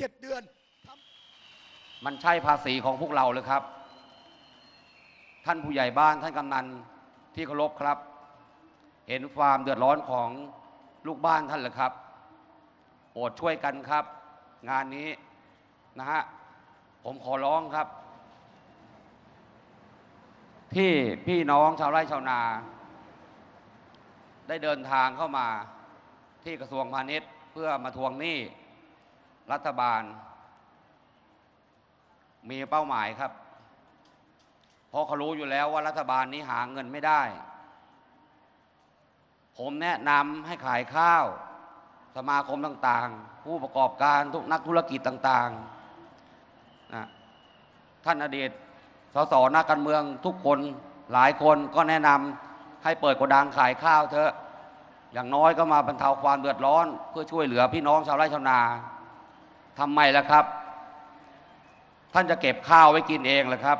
เจ็ดเดือน มันใช่ภาษีของพวกเราเลยครับ ท่านผู้ใหญ่บ้านท่านกำนันที่เคารพครับ เห็นความเดือดร้อนของลูกบ้านท่านเลยครับโปรดช่วยกันครับ งานนี้นะฮะผมขอร้องครับ ที่พี่น้องชาวไร่ชาวนา ได้เดินทางเข้ามาที่กระทรวงพาณิชย์ เพื่อมาทวงหนี้ รัฐบาล มีเป้าหมายครับ เพราะเขารู้อยู่แล้วว่ารัฐบาลนี้หาเงินไม่ได้ ผมแนะนำให้ขายข้าว สมาคมต่างๆ ผู้ประกอบการทุกนักธุรกิจต่างๆนะท่านอดีตสสนักการเมืองทุกคนหลายคนก็แนะนำให้เปิดโกดังขายข้าวเถอะอย่างน้อยก็มาบรรเทาความเดือดร้อน เพื่อช่วยเหลือพี่น้องชาวไร่ชาวนา ทำไมล่ะครับ ท่านจะเก็บข้าวไว้กินเองเหรอครับ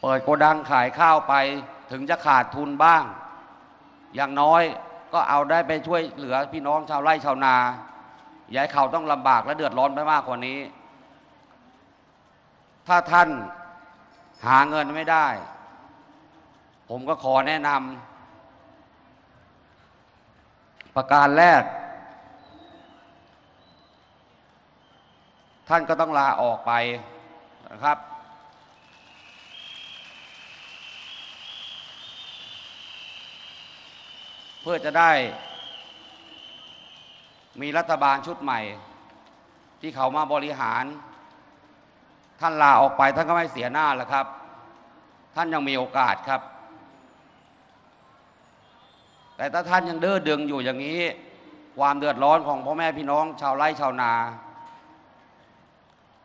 เปิดโกดังขายข้าวไปถึงจะขาดทุนบ้าง อย่างน้อยก็เอาได้ไปช่วยเหลือพี่น้องชาวไร่ชาวนาอย่าให้เขาต้องลำบากและเดือดร้อนไปมากกว่านี้ ถ้าท่านหาเงินไม่ได้ ผมก็ขอแนะนำประการแรก ท่านก็ต้องลาออกไปนะครับ เพื่อจะได้ มีรัฐบาลชุดใหม่ ที่เขามาบริหาร ท่านลาออกไปท่านก็ไม่เสียหน้าแล้วครับ ท่านยังมีโอกาสครับ แต่ถ้าท่านยังเดื้อดึงอยู่อย่างนี้ ความเดือดร้อนของพ่อแม่พี่น้องชาวไร่ชาวนา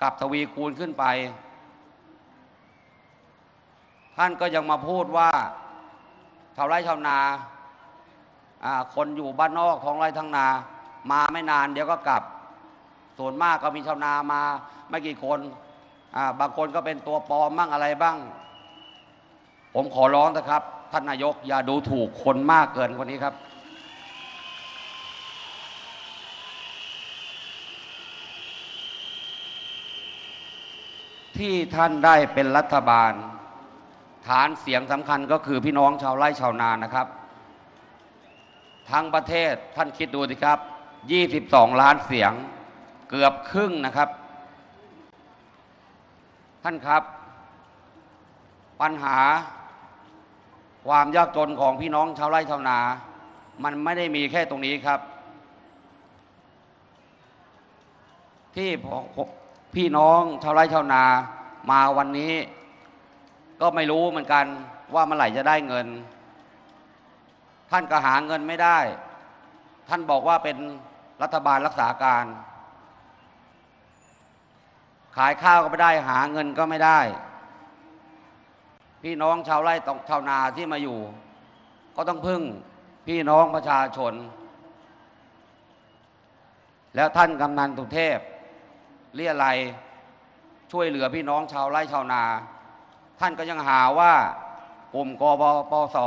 กลับทวีคูณขึ้นไป ท่านก็ยังมาพูดว่าชาวไร่ชาวนาคนอยู่บ้านนอกท้องไร่ท้งนา มาไม่นานเดี๋ยวก็กลับ ส่วนมากก็มีชาวนามาไม่กี่คนบางคนก็เป็นตัวปลอมบ้างอะไรบ้าง ผมขอร้องนะครับ ท่านนายก อย่าดูถูกคนมากเกินกว่านี้ครับ ที่ท่านได้เป็นรัฐบาล ฐานเสียงสำคัญก็คือพี่น้องชาวไร่ชาวนานะครับ ทั้งประเทศท่านคิดดูสิครับ 22 ล้านเสียงเกือบครึ่งนะครับ ท่านครับ ปัญหา ความยากจนของพี่น้องชาวไร่ชาวนา มันไม่ได้มีแค่ตรงนี้ครับ ที่พี่น้องชาวไร่ชาวนามาวันนี้ ก็ไม่รู้เหมือนกันว่าเมื่อไหร่จะได้เงิน ท่านก็หาเงินไม่ได้ ท่านบอกว่าเป็นรัฐบาลรักษาการ ขายข้าวก็ไม่ได้หาเงินก็ไม่ได้ พี่น้องชาวไร่ตองชาวนาที่มาอยู่ ก็ต้องพึ่งพี่น้องประชาชน แล้วท่านกำนันตุเทพเรียอะไรช่วยเหลือพี่น้องชาวไร่ชาวนา ท่านก็ยังหาว่ากลุ่มกบปส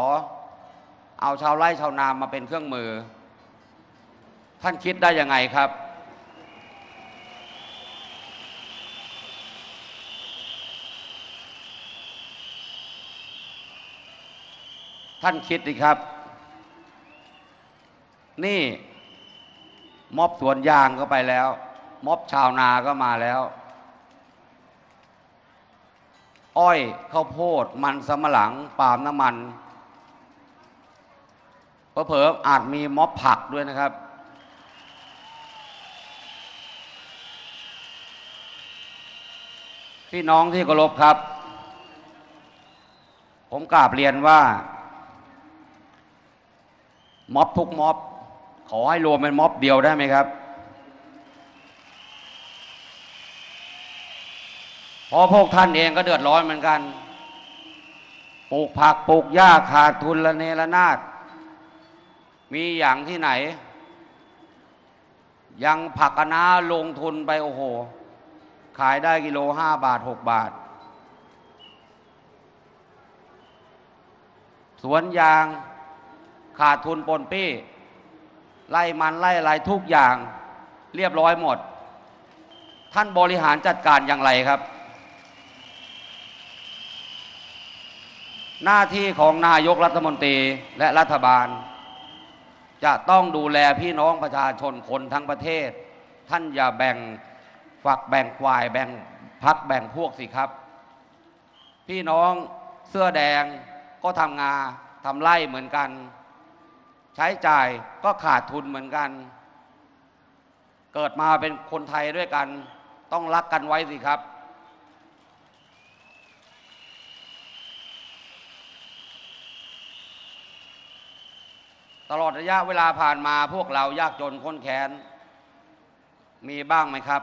เอาชาวไร่ชาวนามาเป็นเครื่องมือ ท่านคิดได้ยังไงครับ ท่านคิดดิครับ นี่ม็อบสวนยางก็ไปแล้วม็อบชาวนาก็มาแล้ว อ้อยข้าวโพดมันสำปะหลังปาล์มน้ำมันเผลอๆอาจมีม็อบผักด้วยนะครับ พี่น้องที่เคารพครับ ผมกราบเรียนว่า ม็อบทุกม็อบ ขอให้รวมเป็นม็อบเดียวได้ไหมครับ เพราะพวกท่านเองก็เดือดร้อนเหมือนกัน ปลูกผักปลูกหญ้าขาดทุนละเนระนาด มีอย่างที่ไหน ยังผักนาลงทุนไปโอ้โห ขายได้กิโลห้าบาทหกบาทสวนยาง ขาดทุนปนปี้ ไล่มันไล่อะไรทุกอย่าง เรียบร้อยหมด ท่านบริหารจัดการอย่างไรครับ หน้าที่ของนายกรัฐมนตรีและรัฐบาล จะต้องดูแลพี่น้องประชาชนคนทั้งประเทศ ท่านอย่าแบ่งฝักแบ่งควายแบ่งพักแบ่งพวกสิครับ พี่น้องเสื้อแดงก็ทำงาทำไร่เหมือนกัน ใช้จ่ายก็ขาดทุนเหมือนกัน เกิดมาเป็นคนไทยด้วยกัน ต้องรักกันไว้สิครับ ตลอดระยะเวลาผ่านมาพวกเรายากจนข้นแค้น มีบ้างไหมครับ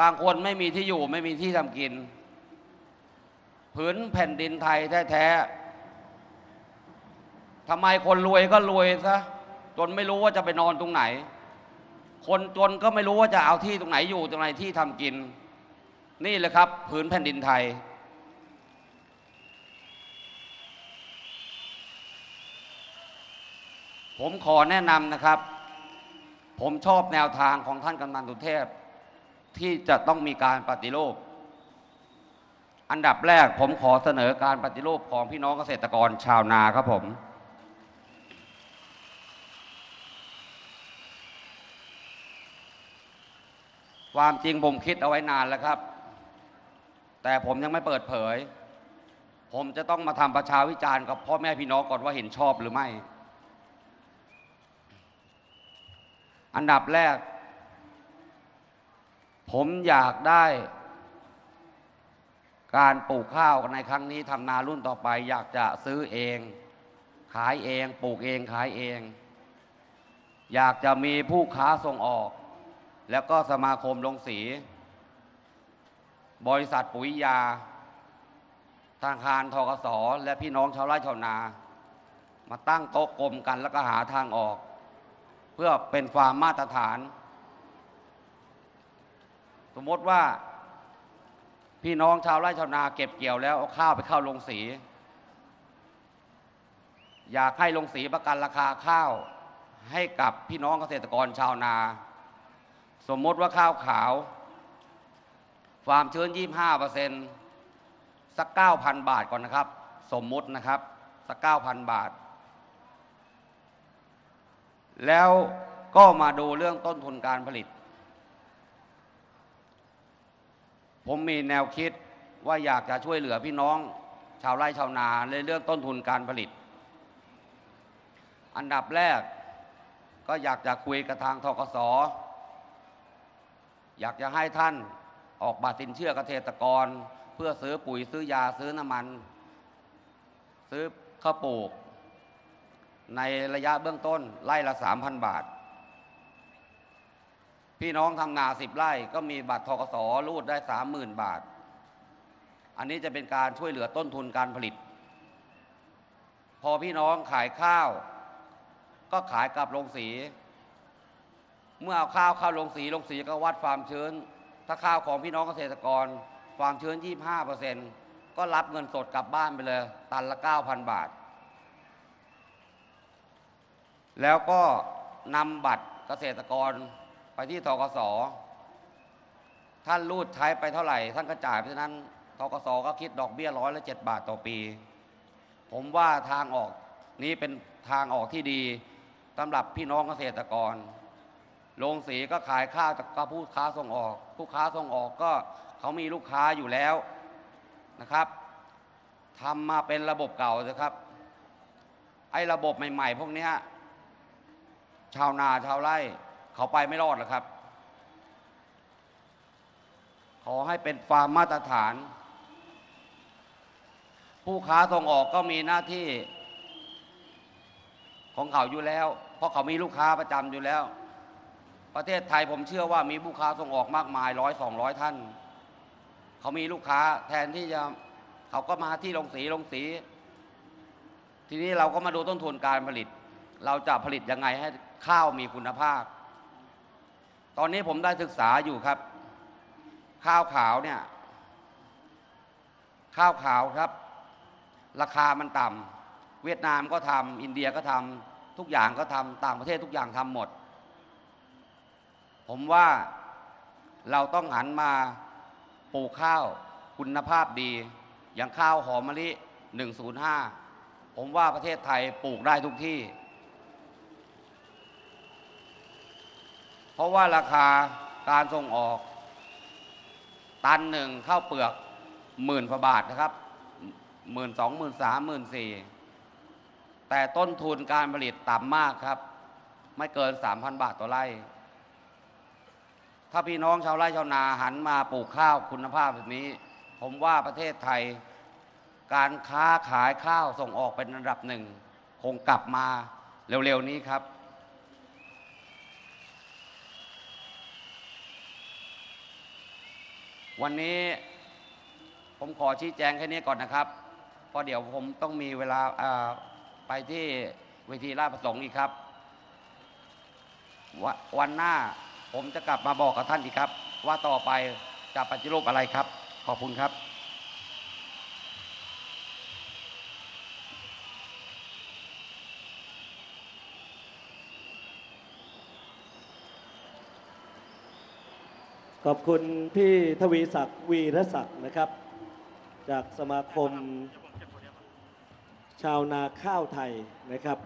บางคนไม่มีที่อยู่ไม่มีที่ทำกิน ผืนแผ่นดินไทยแท้ๆ ทำไมคนรวยก็รวยซะจนไม่รู้ว่าจะไปนอนตรงไหน คนจนก็ไม่รู้ว่าจะเอาที่ตรงไหนอยู่ตรงไหนที่ทำกิน นี่แหละครับผืนแผ่นดินไทย ผมขอแนะนำนะครับ ผมชอบแนวทางของท่านกำนันสุเทพ ที่จะต้องมีการปฏิรูปอันดับแรกผมขอเสนอการปฏิรูปของพี่น้องเกษตรกรชาวนาครับผม ความจริงผมคิดเอาไว้นานแล้วครับ แต่ผมยังไม่เปิดเผย ผมจะต้องมาทำประชาวิจารณ์กับพ่อแม่พี่น้องก่อนว่าเห็นชอบหรือไม่ อันดับแรก ผมอยากได้ การปลูกข้าวในครั้งนี้ทำนารุ่นต่อไป อยากจะซื้อเอง ขายเอง ปลูกเองขายเอง อยากจะมีผู้ค้าส่งออก แล้วก็สมาคมลงสี บริษัทปุ๋ยยาธนาคารทกสและพี่น้องชาวไร่ชาวนา มาตั้งโต๊ะกลมกันแล้วก็หาทางออก เพื่อเป็นความมาตรฐาน สมมติว่า พี่น้องชาวไร่ชาวนาเก็บเกี่ยวแล้วเอาข้าวไปเข้าลงสี อยากให้ลงสีประกันราคาข้าวให้กับพี่น้องเกษตรกรชาวนา สมมติว่าข้าวขาว ความชื้น 25เปอร์เซ็นต์สัก 9,000 บาทก่อนนะครับ สมมตินะครับ สัก 9,000 บาท แล้วก็มาดูเรื่องต้นทุนการผลิต ผมมีแนวคิดว่าอยากจะช่วยเหลือพี่น้อง ชาวไร่ชาวนาในเรื่องต้นทุนการผลิต อันดับแรกก็อยากจะคุยกับทางทกส อยากจะให้ท่านออกบัตรสินเชื่อเกษตรกร เพื่อซื้อปุ๋ยซื้อยาซื้อน้ำมัน ซื้อข้าวปลูก ในระยะเบื้องต้นไร่ละ3,000บาท พี่น้องทำนาสิบไร่ก็มีบัตรทกสรูดได้30,000บาท อันนี้จะเป็นการช่วยเหลือต้นทุนการผลิต พอพี่น้องขายข้าว ก็ขายกับโรงสี เมื่อเอาข้าวเข้าโรงสีโรงสีก็วัดความชื้น ถ้าข้าวของพี่น้องเกษตรกร ความชื้น 25%ก็รับเงินสดกลับบ้านไปเลย ตันละ 9,000 บาท แล้วก็นำบัตรเกษตรกรไปที่ทกส ท่านรูดใช้ไปเท่าไหร่ ท่านก็จ่ายเพราะฉะนั้นทกสก็คิดดอกเบี้ยร้อยละเจ็ดบาทต่อปี ผมว่าทางออกนี้เป็นทางออกที่ดีสำหรับพี่น้องเกษตรกร โรงสีก็ขายข้าวกับผู้ค้าส่งออก ผู้ค้าส่งออกก็เขามีลูกค้าอยู่แล้วนะครับทำมาเป็นระบบเก่านะครับ ไอ้ระบบใหม่ ๆ พวกเนี้ยชาวนาชาวไร่ เขาไปไม่รอดหรอกครับ ขอให้เป็นฟาร์มมาตรฐาน ผู้ค้าส่งออกก็มีหน้าที่ของเขาอยู่แล้ว เพราะเขามีลูกค้าประจำอยู่แล้ว ประเทศไทยผมเชื่อว่ามีผู้ค้าส่งออกมากมายร้อยสองร้อยท่าน เขามีลูกค้าแทนที่จะเขาก็มาที่โรงสีโรงสี ทีนี้เราก็มาดูต้นทุนการผลิต เราจะผลิตยังไงให้ข้าวมีคุณภาพ ตอนนี้ผมได้ศึกษาอยู่ครับ ข้าวขาวเนี่ย ข้าวขาวครับ ราคามันต่ำเวียดนามก็ทำอินเดียก็ทำทุกอย่างก็ทำต่างประเทศทุกอย่างทำหมด ผมว่าเราต้องหันมาปลูกข้าวคุณภาพดี อย่างข้าวหอมมะลิ 105 ผมว่าประเทศไทยปลูกได้ทุกที่ เพราะว่าราคาการส่งออก ตันหนึ่งข้าวเปลือกหมื่นกว่าบาทนะครับหมื่นสองหมื่นสามหมื่นสี่แต่ต้นทุนการผลิตต่ำมากครับ ไม่เกินสามพันบาทต่อไร่ ถ้าพี่น้องชาวไร่ชาวนาหันมาปลูกข้าวคุณภาพแบบนี้ ผมว่าประเทศไทย การค้าขายข้าวส่งออกเป็นระดับหนึ่ง คงกลับมาเร็วๆนี้ครับ วันนี้ผมขอชี้แจงแค่นี้ก่อนนะครับเพราะเดี๋ยวผมต้องมีเวลาาไปที่เวทีราชประสงค์อีกครับววันหน้า ผมจะกลับมาบอกกับท่านอีกครับ ว่าต่อไปจะปฏิรูปอะไรครับ ขอบคุณครับขอบคุณพี่ทวีศักดิ์วีรศักดิ์นะครับ จากสมาคม ชาวนาข้าวไทยนะครับ